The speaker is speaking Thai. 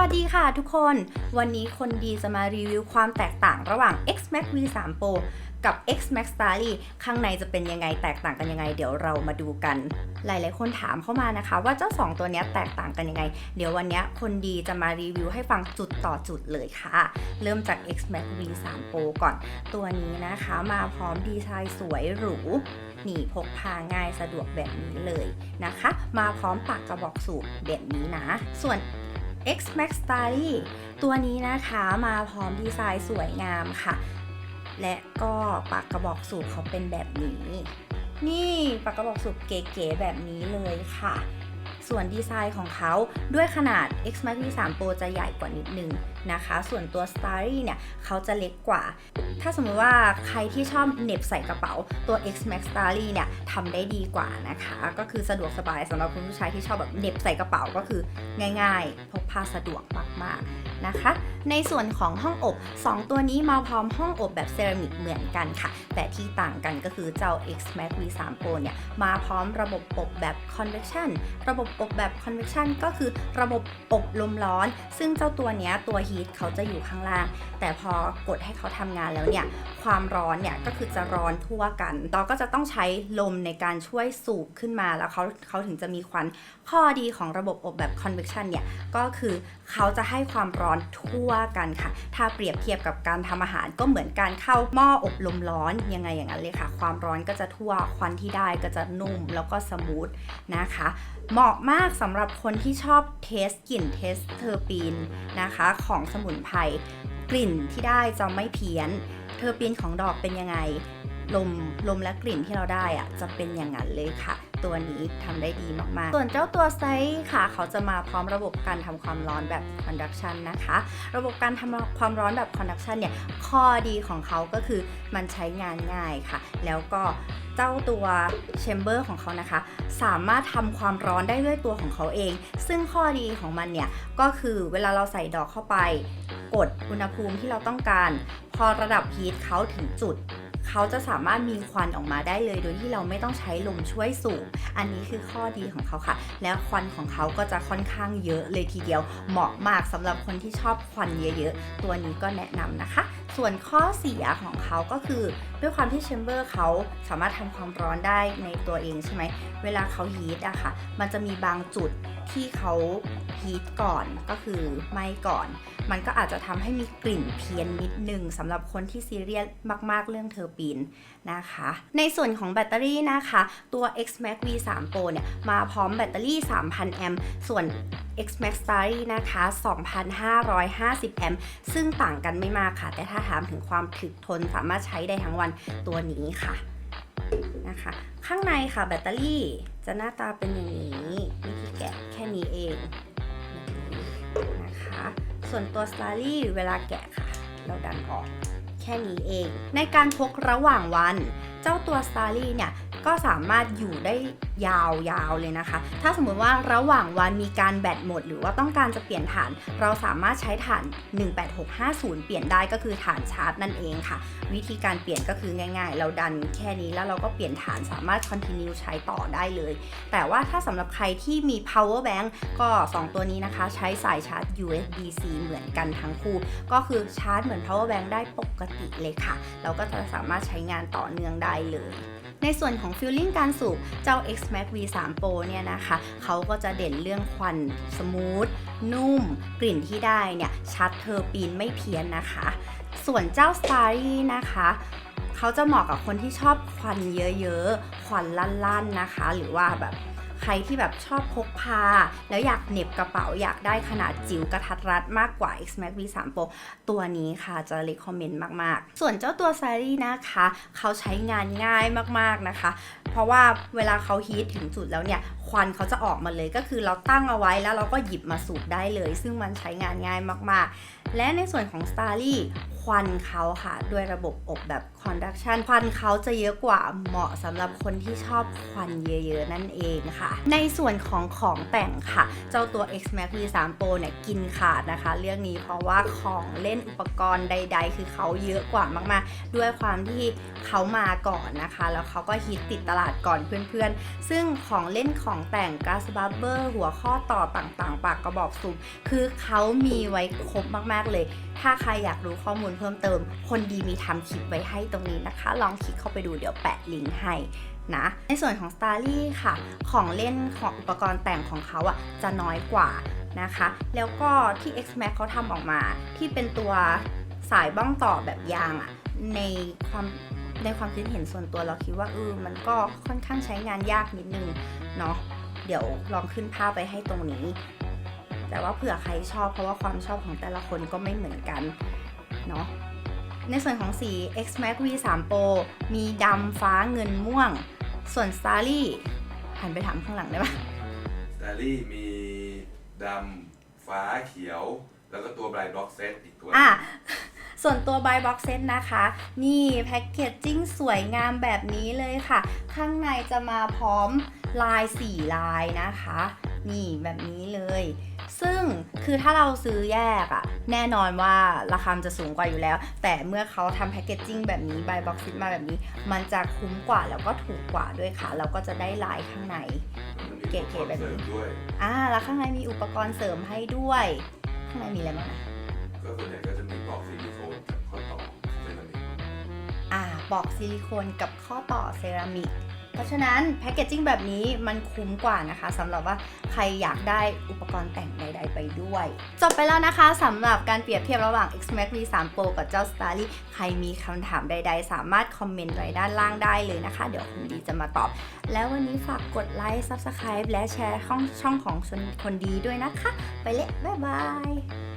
วัสดีค่ะทุกคน วันนี้คนดีจะมารีวิวความแตกต่างระหว่าง X Max V3 Pro กับ X Max Starry ข้างในจะเป็นยังไงแตกต่างกันยังไง เดี๋ยวเรามาดูกัน หลายๆ คนถามเข้ามานะคะ ว่าเจ้า 2 ตัวนี้แตกต่างกันยังไง เดี๋ยววันนี้คนดีจะมารีวิวให้ฟังจุดต่อจุดเลยค่ะ เริ่มจาก X Max V3 Pro ก่อน ตัวนี้นะคะมาพร้อมดีไซน์สวยหรูนี่พกพาง่ายสะดวกแบบนี้เลยนะคะ มาพร้อมปากกระบอกสูบแบบนี้นะ ส่วน X Max Starry ตัวนี้นะคะมาพร้อมดีไซน์สวยงามค่ะ และก็ปากกระบอกสูบเขาเป็นแบบนี้ นี่ปากกระบอกสูบเก๋ๆแบบนี้เลยค่ะ ส่วนดีไซน์ของเขาด้วยขนาด X Max V3 Pro จะใหญ่กว่านิดนึงนะคะ ส่วนตัว Starry เนี่ยเขาจะเล็กกว่า ถ้าสมมติว่าใครที่ชอบเน็บใส่กระเป๋าตัว X Max Starry เนี่ยทำได้ดีกว่านะคะ ก็คือสะดวกสบายสำหรับคุณผู้ชายที่ชอบแบบเน็บใส่กระเป๋าก็คือง่ายๆ พกพาสะดวกมากๆ นะคะ ในส่วนของห้องอบ 2 ตัวนี้มาพร้อมห้องอบแบบเซรามิกเหมือนกันค่ะ แต่ที่ต่างกันก็คือเจ้า X Max V3 Pro เนี่ยมาพร้อมระบบอบแบบ convection ระบบอบแบบ convection ก็คือระบบอบลมร้อน ซึ่งเจ้าตัวนี้ตัว heat เขาจะอยู่ข้างล่าง แต่พอกดให้เขาทำงานแล้วเนี่ยความร้อนเนี่ยก็คือจะร้อนทั่วกันเราก็จะต้องใช้ลมในการช่วยสูบขึ้นมาแล้วเขาเขาถึงจะมีควันข้อดีของระบบอบแบบ convection เนี่ยก็คือเขาจะให้ความร้อนทั่วกันค่ะ ถ้าเปรียบเทียบกับการทำอาหารก็เหมือนการเข้าหม้ออบลมร้อนยังไงอย่างนั้นเลยค่ะ ความร้อนก็จะทั่วควันที่ได้ก็จะนุ่มแล้วก็สมูทนะคะ เหมาะมากสำหรับคนที่ชอบเทสกลิ่นเทสเทอร์ปีนนะคะ ของสมุนไพรกลิ่นที่ได้จะไม่เพี้ยน เทอร์ปีนของดอกเป็นยังไงลมลมและกลิ่นที่เราได้อะจะเป็นอย่างนั้นเลยค่ะ ตัวนี้ทำได้ดีมากๆ ส่วนเจ้าตัวไซส์ค่ะ เขาจะมาพร้อมระบบการทำความร้อนแบบ conduction นะคะ ระบบการทำความร้อนแบบ conduction เนี่ยข้อดีของเขาก็คือมันใช้งานง่ายค่ะ แล้วก็เจ้าตัวแชมเบอร์ของเขานะคะ สามารถทำความร้อนได้ด้วยตัวของเขาเอง ซึ่งข้อดีของมันเนี่ย ก็คือเวลาเราใส่ดอกเข้าไป กดอุณหภูมิที่เราต้องการ พอระดับฮีทเขาถึงจุด เขาจะสามารถมีควันออกมาได้เลย โดยที่เราไม่ต้องใช้ลมช่วยสูบอันนี้คือข้อดีของเขาค่ะ แล้วควันของเขาก็จะค่อนข้างเยอะเลยทีเดียวเหมาะมากสำหรับคนที่ชอบควันเยอะๆตัวนี้ก็แนะนำนะคะ ส่วนข้อเสียของเขาก็คือด้วยความที่แชมเบอร์เขาสามารถทำความร้อนได้ในตัวเองใช่ไหม เวลาเขาฮีทอะค่ะ มันจะมีบางจุดที่เขาฮีทก่อนก็คือไหม้ก่อน มันก็อาจจะทำให้มีกลิ่นเพี้ยนนิดนึงสำหรับคนที่ซีเรียสมาก ๆ เรื่องเทอร์ปีนนะคะ ในส่วนของแบตเตอรี่นะคะ ตัว X Max V3 Pro เนี่ยมาพร้อมแบตเตอรี่ 3,000 แอมป์ส่วน X Max Starry นะคะ 2,550 แอมป์ซึ่งต่างกันไม่มากค่ะ แต่ถ้าถามถึงความถึกทนสามารถใช้ได้ทั้งวันตัวนี้ค่ะนะคะ ข้างในค่ะแบตเตอรี่จะหน้าตาเป็นอย่างนี้วิธีแกะแค่นี้เองนะคะ ส่วนตัว Starry เวลาแกะค่ะ เราดันออกแค่นี้เอง ในการพกระหว่างวัน เจ้าตัว Starry เนี่ย ก็สามารถอยู่ได้ยาวๆเลยนะคะ ถ้าสมมติว่าระหว่างวันมีการแบตหมด หรือว่าต้องการจะเปลี่ยนฐาน เราสามารถใช้ฐาน 18650 เปลี่ยนได้ก็คือฐานชาร์จนั่นเองค่ะ วิธีการเปลี่ยนก็คือง่าย ๆ เราดันแค่นี้แล้วเราก็เปลี่ยนฐานสามารถ continue ใช้ต่อได้เลย แต่ว่าถ้าสำหรับใครที่มี power bank ก็ 2 ตัวนี้นะคะ ใช้สายชาร์จ USB-C เหมือนกันทั้งคู่ ก็คือชาร์จเหมือน power bank ได้ปกติเลยค่ะ เราก็จะสามารถใช้งานต่อเนื่องได้เลย ในส่วนของฟิลลิ่งการสูบเจ้า X Max V3 Pro เนี่ยนะคะเขาก็จะเด่นเรื่องควันสมูท นุ่ม กลิ่นที่ได้เนี่ย ชัดเทอร์ปีนไม่เพี้ยนนะคะ ส่วนเจ้า Starry นะคะเขาจะเหมาะกับคนที่ชอบควันเยอะๆ ควันลั่นๆนะคะ หรือว่าแบบ ใครที่แบบชอบพกพา แล้วอยากเหน็บกระเป๋าอยากได้ขนาดจิ๋วกระทัดรัดมากกว่า X Max V3 Pro ตัวนี้ค่ะจะ recommend มาก ๆ ส่วนเจ้าตัว s a r y นะคะ เขาใช้งานง่ายมาก ๆ นะคะ เพราะว่าเวลาเขาฮีทถึงจุดแล้วเนี่ยควันเขาจะออกมาเลยก็คือเราตั้งเอาไว้แล้วเราก็หยิบมาสูบได้เลย ซึ่งมันใช้งานง่ายมาก ๆ และในส่วนของ Starry ควันเขาค่ะด้วยระบบอบแบบ conduction ควันเขาจะเยอะกว่าเหมาะสำหรับคนที่ชอบควันเยอะ ๆ นั่นเองค่ะในส่วนของของแต่งค่ะ เจ้าตัว X Max V3 Pro เนี่ยกินขาดนะคะ เรื่องนี้เพราะว่าของเล่นอุปกรณ์ใด ๆ คือเขาเยอะกว่ามากๆ ด้วยความที่เขามาก่อนนะคะ แล้วเขาก็ฮิตติดตลาดก่อนเพื่อนๆ ซึ่งของเล่นของแต่งก a สบับเบอร์หัวข้อต่อต่างๆ ปากกระบอกสุ่มคือเขามีไว้ครบมากๆเลยถ้าใครอยากรู้ข้อมูลเพิ่มเติม คนดีมีทำคลิปไว้ให้ตรงนี้นะคะ ลองคลิกเข้าไปดูเดี๋ยวแปะลิงก์ให้นะ ในส่วนของ s t a r l y ค่ะ ของเล่นของอุปกรณ์แต่งของเขาอะจะน้อยกว่านะคะ แล้วก็ที่ X Max เขาทำออกมาที่เป็นตัวสายบ้องต่อแบบยางอะในความในความคิดเห็นส่วนตัวเราคิดว่าเออมันก็ค่อนข้างใช้งานยากนิดนึงเนาะเดี๋ยวลองขึ้นภาพไปให้ตรงนี้ แต่ว่าเผื่อใครชอบเพราะว่าความชอบของแต่ละคนก็ไม่เหมือนกันเนาะในส่วนของสี X Max V3 Pro มีดำฟ้าเงินม่วง ส่วน Starry หันไปถามข้างหลังได้ปะสตารี่มีดำฟ้าเขียว แล้วก็ตัวไบรท์บล็อกเซตอีกตัวอะส่วนตัว Buy Box Set นะคะ นี่แพ็กเกจจิ้งสวยงามแบบนี้เลยค่ะ ข้างในจะมาพร้อมลาย 4 ลายนะคะ นี่แบบนี้เลย ซึ่งคือถ้าเราซื้อแยกอะแน่นอนว่าราคามันจะสูงกว่าอยู่แล้ว แต่เมื่อเขาทำแพ็กเกจจิ้งแบบนี้ Buy Box Set มาแบบนี้ มันจะคุ้มกว่าแล้วก็ถูกกว่าด้วยค่ะแล้วก็จะได้ลายข้างในมันมีเก๋ๆแบบนี้เสริมด้วยอ่าแล้วข้างในมีอุปกรณ์เสริมให้ด้วย ข้างในมีอะไรบ้างนะก็ส่วนใหญ่ก็จะมีปลอกซิลิโคนกับข้อต่อเซรามิกอ่าบอกซิลิโคนกับข้อต่อเซรามิก เพราะฉะนั้นแพคเกจจิ้งแบบนี้มันคุ้มกว่านะคะสำหรับว่าใครอยากได้อุปกรณ์แต่งใด ๆ ไปด้วย จบไปแล้วนะคะสำหรับการเปรียบเทียบระหว่าง X Max V3 Pro กับเจ้า Starry ใครมีคำถามใด ๆ สามารถคอมเมนต์ไว้ด้านล่างได้เลยนะคะ เดี๋ยวคุณดีจะมาตอบ แล้ววันนี้ฝากกดไลค์ Subscribe และแชร์ช่องช่องของคนดีด้วยนะคะ ไปเลยบ๊ายบาย